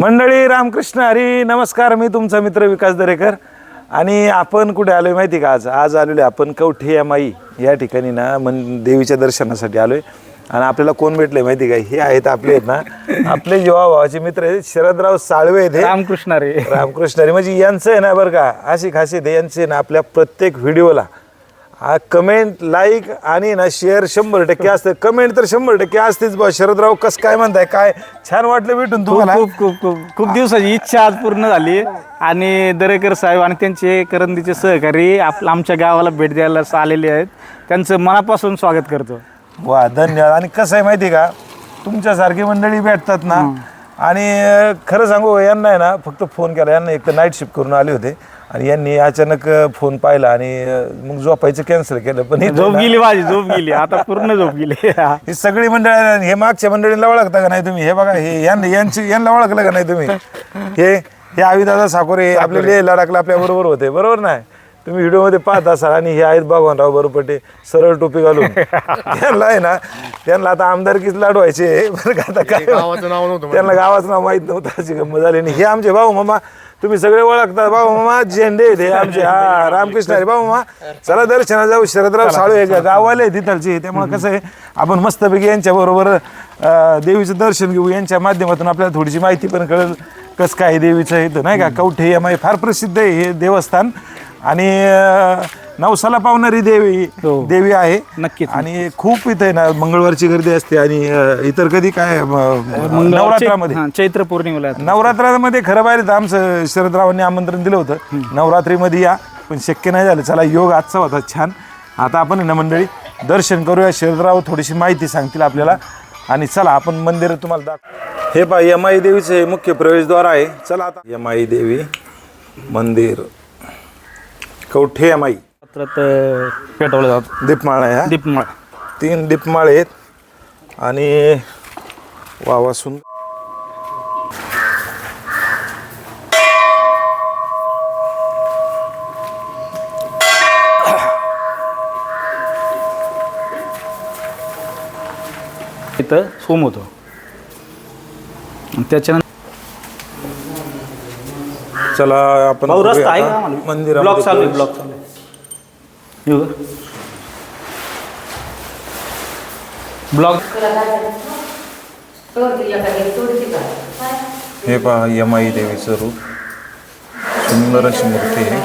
मंडळी रामकृष्ण हरी नमस्कार. मी तुमचा मित्र विकास दरेकर. आणि आपण कुठे आलोय माहिती का आज? आज आलेलो आहे आपण कवठे या माई या ठिकाणी ना मन देवीच्या दर्शनासाठी आलोय. आणि आपल्याला कोण भेटले माहिती का? हे आहेत आपले आहेत ना आपले जेव्हा भावाचे मित्र आहेत. शरदराव साळवे आहेत हे. रामकृष्ण रे रामकृष्ण हरी. म्हणजे यांचं आहे ना बरं का अशी खासियत आहे यांचे ना आपल्या प्रत्येक व्हिडिओला कमेंट लाईक आणि ना शेअर शंभर टक्के असते. कमेंट तर शंभर टक्के असतेच बा शरदराव कसं काय म्हणताय काय? छान वाटलं भेटून तुम्हाला. खूप खूप खूप. खूप दिवसाची इच्छा आज पूर्ण झाली. आणि दरेकर साहेब आणि त्यांचे करंदीचे सहकारी आप आमच्या गावाला भेट द्यायला आलेले आहेत. त्यांचं मनापासून स्वागत करतो. वा धन्यवाद. आणि कसं आहे माहिती आहे का? तुमच्यासारखी मंडळी भेटतात ना आणि खरं सांगू यांना आहे ना फक्त फोन केला. यांना एक तर नाईट शिफ्ट करून आले होते. आणि यांनी अचानक फोन पाहिला आणि मग झोपायचं कॅन्सल केलं. पण इथं झोप गेली माझी झोप गेली. आता पूर्ण झोप गेली. ही सगळी मंडळ हे मागच्या मंडळीला ओळखता का नाही तुम्ही? हे बघा हे यांना यांची यांना ओळखलं का नाही तुम्ही? हे हे आविदादा साकोरे आपले लेह लडाखला आपल्या बरोबर होते. बरोबर नाही? तुम्ही व्हिडिओमध्ये पाहत असाल आणि हे आहेत भगवानराव बरोपटे सरळ टोपी घालून. त्यांना आहे ना त्यांना आता आमदारकीच लाडवायचे बरं का आता काय गावाचं नाव नव्हतं त्यांना गावाचं नाव माहीत नव्हतं अशी गंमत झाली. आणि हे आमचे भाऊ मामा तुम्ही सगळे ओळखता. भाऊ मामा झेंडे आहेत हे आमचे. हा रामकृष्ण अरे भाऊ मामा चला दर्शना जाऊ. शरदराव साळवे गाववाले आहे तिथलचे त्यामुळे कसं आहे आपण मस्तपैकी यांच्या बरोबर देवीचं दर्शन घेऊ. यांच्या माध्यमातून आपल्याला थोडीशी माहिती पण कळेल कसं काय आहे देवीचं इथं नाही का? कवठे या फार प्रसिद्ध आहे हे देवस्थान. आणि अं, नवसाला पावणारी देवी हो. देवी आहे. नक्कीच. आणि खूप इथे आहे ना मंगळवारची गर्दी असते आणि अं, इतर कधी काय अं, नवरात्रामध्ये. हा, चैत्र पौर्णिमेला नवरात्रामध्ये खरं पाहिजे तर आमचं शरदरावांनी आमंत्रण दिलं होतं. नवरात्रीमध्ये या पण शक्य नाही झालं. चला योग आजचा होता छान. आता आपण आहे ना मंडळी दर्शन करूया. शरदराव थोडीशी माहिती सांगतील आपल्याला. आणि चला आपण मंदिर तुम्हाला दाख हे पहा यमाई देवीचं हे मुख्य प्रवेशद्वार आहे. चला आता यमाई देवी मंदिर. कवठे यमाई रात्रात पेटवलं जात. दीपमाळा आहे हा? दीपमाळ. तीन दीपमाळ आहेत आणि वावा सुंदर इथं सोम होतो. आणि त्याच्यानंतर चला आपण भाऊ रस्ता बघूया आहे आता. का ब्लॉक चालू आहे. ब्लॉक चालू आहे. येऊ का? ब्लॉक. हे पहा यमाई देवीचं रूप. सुंदर अशी मूर्ती आहे.